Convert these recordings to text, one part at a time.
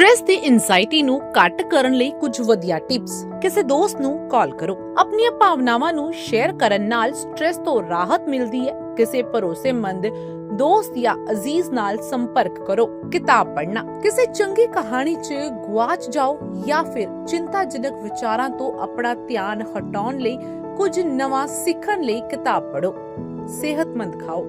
Stress ਤੇ anxiety ਨੂੰ ਘੱਟ ਕਰਨ ਲਈ ਕੁਝ ਵਧੀਆ ਟਿਪਸ ਕਿਸੇ ਦੋਸਤ ਨੂੰ ਕਾਲ ਕਰੋ। ਆਪਣੀਆਂ ਭਾਵਨਾਵਾਂ ਨੂੰ ਸ਼ੇਅਰ ਕਰਨ ਨਾਲ ਸਟ੍ਰੈਸ ਤੋਂ ਰਾਹਤ ਮਿਲਦੀ ਹੈ। ਕਿਸੇ ਭਰੋਸੇਮੰਦ ਦੋਸਤ ਜਾਂ ਅਜ਼ੀਜ਼ ਨਾਲ ਸੰਪਰਕ ਕਰੋ। ਕਿਤਾਬ ਪੜ੍ਹਨਾ। ਕਿਸੇ ਚੰਗੀ ਕਹਾਣੀ 'ਚ ਗੁਆਚ ਜਾਓ ਜਾਂ ਫਿਰ ਚਿੰਤਾਜਨਕ ਵਿਚਾਰਾਂ ਤੋਂ ਆਪਣਾ ਧਿਆਨ ਹਟਾਉਣ ਲਈ ਕੁਝ ਨਵਾਂ ਸਿੱਖਣ ਲਈ ਕਿਤਾਬ ਪੜ੍ਹੋ। ਸਿਹਤਮੰਦ ਖਾਓ।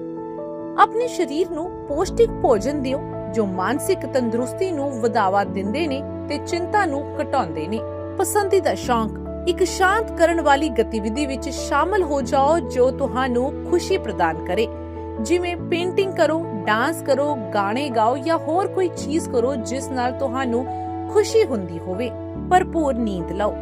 ਆਪਣੇ ਸਰੀਰ ਨੂੰ ਪੌਸ਼ਟਿਕ ਭੋਜਨ ਦਿਓ। ਜੋ ਮਾਨਸਿਕ ਤੰਦਰੁਸਤੀ ਨੂੰ ਵਧਾਵਾ ਦਿੰਦੇ ਨੇ ਤੇ ਚਿੰਤਾ ਨੂੰ ਘਟਾਉਂਦੇ ਨੇ। ਪਸੰਦੀਦਾ ਸ਼ੌਂਕ, ਇੱਕ ਸ਼ਾਂਤ ਕਰਨ ਵਾਲੀ ਗਤੀਵਿਧੀ ਵਿੱਚ ਸ਼ਾਮਲ ਹੋ ਜਾਓ ਜੋ ਤੁਹਾਨੂੰ ਖੁਸ਼ੀ ਪ੍ਰਦਾਨ ਕਰੇ। ਜਿਵੇਂ ਪੇਂਟਿੰਗ ਕਰੋ, ਡਾਂਸ ਕਰੋ, ਗਾਣੇ ਗਾਓ ਜਾਂ ਹੋਰ ਕੋਈ ਚੀਜ਼ ਕਰੋ ਜਿਸ ਨਾਲ ਤੁਹਾਨੂੰ ਖੁਸ਼ੀ ਹੁੰਦੀ ਹੋਵੇ। ਭਰਪੂਰ ਨੀਂਦ ਲਓ।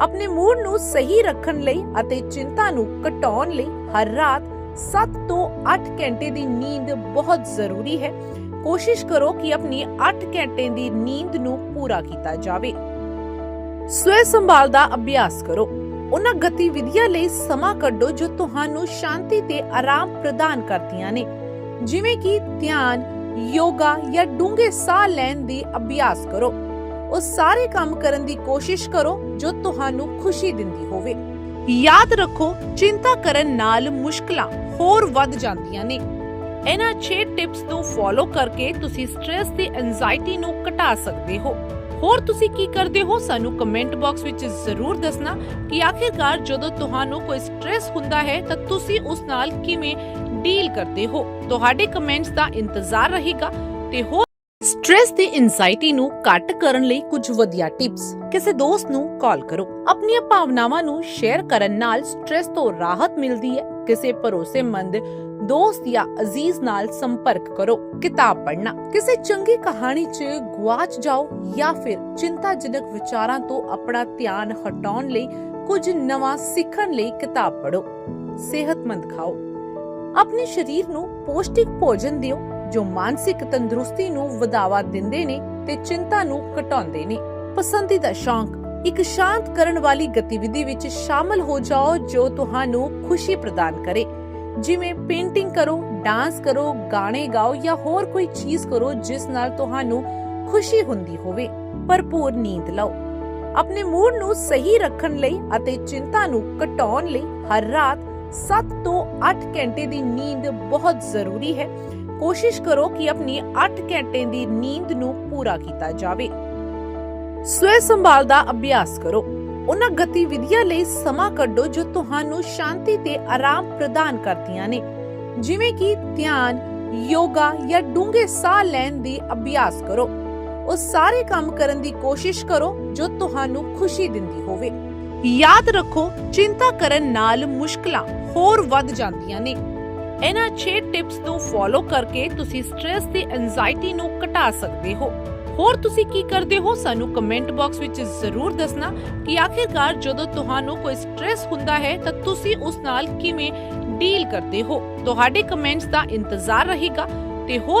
ਆਪਣੇ ਮੂਡ ਨੂੰ ਸਹੀ ਰੱਖਣ ਲਈ ਅਤੇ ਚਿੰਤਾ ਨੂੰ ਘਟਾਉਣ ਲਈ ਹਰ ਰਾਤ 7 ਤੋਂ 8 ਘੰਟੇ ਦੀ ਨੀਂਦ ਬਹੁਤ ਜ਼ਰੂਰੀ ਹੈ। ਕੋਸ਼ਿਸ਼ ਕਰੋ ਕਿ ਆਪਣੀ 8 ਘੰਟੇ ਦੀ ਨੀਂਦ ਨੂੰ ਪੂਰਾ ਕੀਤਾ ਜਾਵੇ। ਸਵੈ ਸੰਭਾਲ ਦਾ ਅਭਿਆਸ ਕਰੋ। ਉਹਨਾਂ ਗਤੀਵਿਧੀਆਂ ਲਈ ਸਮਾਂ ਕੱਢੋ ਜੋ ਤੁਹਾਨੂੰ ਸ਼ਾਂਤੀ ਤੇ ਆਰਾਮ ਪ੍ਰਦਾਨ ਕਰਦੀਆਂ ਨੇ। ਜਿਵੇਂ ਕਿ ਧਿਆਨ, ਯੋਗਾ ਜਾਂ ਡੂੰਘੇ ਸਾਹ ਲੈਣ ਦੀ ਅਭਿਆਸ ਕਰੋ। ਉਹ ਸਾਰੇ ਕੰਮ ਕਰਨ ਦੀ ਕੋਸ਼ਿਸ਼ ਕਰੋ ਜੋ ਤੁਹਾਨੂੰ ਖੁਸ਼ੀ ਦਿੰਦੀ ਹੋਵੇ। ਯਾਦ ਰੱਖੋ, ਚਿੰਤਾ ਕਰਨ ਨਾਲ ਮੁਸ਼ਕਲਾਂ ਹੋਰ ਵੱਧ ਜਾਂਦੀਆਂ ਨੇ। ਇਹਨਾਂ 6 ਟਿਪਸ ਨੂੰ ਫੋਲੋ ਕਰਕੇ ਤੁਸੀਂ ਸਟ੍ਰੈਸ ਤੇ ਐਂਜ਼ਾਇਟੀ ਨੂੰ ਘਟਾ ਸਕਦੇ ਹੋ। ਹੋਰ ਤੁਸੀਂ ਕੀ ਕਰਦੇ ਹੋ? ਸਾਨੂੰ ਕਮੈਂਟ ਬਾਕਸ ਵਿੱਚ ਜ਼ਰੂਰ ਦੱਸਣਾ ਕਿ ਆਖਿਰਕਾਰ ਜਦੋਂ ਤੁਹਾਨੂੰ ਕੋਈ ਸਟ੍ਰੈਸ ਹੁੰਦਾ ਹੈ, ਤਾਂ ਤੁਸੀਂ ਉਸ ਨਾਲ ਕਿਵੇਂ ਡੀਲ ਕਰਦੇ ਹੋ? ਤੁਹਾਡੇ ਕਮੈਂਟਸ ਦਾ ਇੰਤਜ਼ਾਰ ਰਹੇਗਾ ਤੇ ਹੋਰ ਸਟ੍ਰੈਸ ਤੇ ਐਂਜ਼ਾਇਟੀ ਨੂੰ ਘੱਟ ਕਰਨ ਲਈ ਕੁਝ ਵਧੀਆ ਟਿਪਸ ਕਿਸੇ ਦੋਸਤ ਨੂੰ ਕਾਲ ਕਰੋ। ਆਪਣੀਆਂ ਭਾਵਨਾਵਾਂ ਨੂੰ ਸ਼ੇਅਰ ਕਰਨ ਨਾਲ ਸਟ੍ਰੈਸ ਤੋਂ ਰਾਹਤ ਮਿਲਦੀ ਹੈ। ਕਿਸੇ ਭਰੋਸੇਮੰਦ ਦੋਸਤ ਜਾਂ ਅਜ਼ੀਜ਼ ਨਾਲ ਸੰਪਰਕ ਕਰੋ। ਕਿਤਾਬ ਪੜ੍ਹਨਾ। ਕਿਸੇ ਚੰਗੀ ਕਹਾਣੀ 'ਚ ਗੁਆਚ ਜਾਓ ਜਾਂ ਫਿਰ ਚਿੰਤਾਜਨਕ ਵਿਚਾਰਾਂ ਤੋਂ ਆਪਣਾ ਧਿਆਨ ਹਟਾਉਣ ਲਈ ਕੁਝ ਨਵਾਂ ਸਿੱਖਣ ਲਈ ਕਿਤਾਬ ਪੜ੍ਹੋ। ਸਿਹਤਮੰਦ ਖਾਓ। ਆਪਣੇ ਸਰੀਰ ਨੂੰ ਪੋਸ਼ਟਿਕ ਭੋਜਨ ਦਿਓ, ਜੋ ਮਾਨਸਿਕ ਤੰਦਰੁਸਤੀ ਨੂੰ ਵਧਾਵਾ ਦਿੰਦੇ ਨੇ ਤੇ ਚਿੰਤਾ ਨੂੰ ਘਟਾਉਂਦੇ ਨੇ। ਪਸੰਦੀਦਾ ਸ਼ੌਂਕ। ਇੱਕ ਸ਼ਾਂਤ ਕਰਨ ਵਾਲੀ ਗਤੀਵਿਧੀ ਵਿੱਚ ਸ਼ਾਮਲ ਹੋ ਜਾਓ, ਜੋ ਤੁਹਾਨੂੰ ਖੁਸ਼ੀ ਪ੍ਰਦਾਨ ਕਰੇ। ਜਿਵੇਂ ਪੇਂਟਿੰਗ ਕਰੋ ਡਾਂਸ ਕਰੋ, ਗਾਣੇ ਗਾਓ ਜਾਂ ਹੋਰ ਕੋਈ ਚੀਜ਼ ਕਰੋ ਜਿਸ ਨਾਲ ਤੁਹਾਨੂੰ ਖੁਸ਼ੀ ਹੁੰਦੀ ਹੋਵੇ, ਭਰਪੂਰ ਨੀਂਦ ਲਓ। ਆਪਣੇ ਮੂਡ ਨੂੰ ਸਹੀ ਰੱਖਣ ਲਈ ਅਤੇ ਚਿੰਤਾ ਨੂੰ ਘਟਾਉਣ ਲਈ ਹਰ ਰਾਤ 7 ਤੋਂ 8 ਘੰਟੇ ਦੀ ਨੀਂਦ ਬਹੁਤ ਜ਼ਰੂਰੀ ਹੈ। ਕੋਸ਼ਿਸ਼ ਕਰੋ ਕਿ ਆਪਣੀ 8 ਘੰਟੇ ਦੀ ਨੀਂਦ ਨੂੰ ਪੂਰਾ ਕੀਤਾ ਜਾਵੇ। ਸਵੈ ਸੰਭਾਲ ਦਾ ਅਭਿਆਸ ਕਰੋ। ਉਹਨਾਂ ਗਤੀਵਿਧੀਆਂ ਲਈ ਸਮਾਂ ਕੱਢੋ ਜੋ ਤੁਹਾਨੂੰ ਸ਼ਾਂਤੀ ਤੇ ਆਰਾਮ ਪ੍ਰਦਾਨ ਕਰਦੀਆਂ ਨੇ। ਜਿਵੇਂ ਕਿ ਧਿਆਨ, ਯੋਗਾ ਜਾਂ ਡੂੰਘੇ ਸਾਹ ਲੈਣ ਦੀ ਅਭਿਆਸ ਕਰੋ। ਉਹ ਸਾਰੇ ਕੰਮ ਕਰਨ ਦੀ ਕੋਸ਼ਿਸ਼ ਕਰੋ ਜੋ ਤੁਹਾਨੂੰ ਖੁਸ਼ੀ ਦਿੰਦੀ ਹੋਵੇ। ਯਾਦ ਰੱਖੋ, ਚਿੰਤਾ ਕਰਨ ਨਾਲ ਮੁਸ਼ਕਲਾਂ ਹੋਰ ਵੱਧ ਜਾਂਦੀਆਂ ਨੇ। ਇਹਨਾਂ 6 ਟਿਪਸ ਨੂੰ ਫੋਲੋ ਕਰਕੇ ਤੁਸੀਂ ਸਟ੍ਰੈਸ ਤੇ ਐਂਜ਼ਾਇਟੀ ਨੂੰ ਘਟਾ ਸਕਦੇ ਹੋ। ਹੋਰ ਤੁਸੀਂ ਕੀ ਕਰਦੇ ਹੋ? ਸਾਨੂੰ ਕਮੈਂਟ ਬਾਕਸ ਵਿੱਚ ਜ਼ਰੂਰ ਦੱਸਣਾ ਕਿ ਆਖਿਰਕਾਰ ਜਦੋਂ ਤੁਹਾਨੂੰ ਕੋਈ ਸਟ੍ਰੈਸ ਹੁੰਦਾ ਹੈ, ਤਾਂ ਤੁਸੀਂ ਉਸ ਨਾਲ ਕਿਵੇਂ ਡੀਲ ਕਰਦੇ ਹੋ? ਤੁਹਾਡੇ ਕਮੈਂਟਸ ਦਾ ਇੰਤਜ਼ਾਰ ਰਹੇਗਾ ਤੇ ਹੋਰ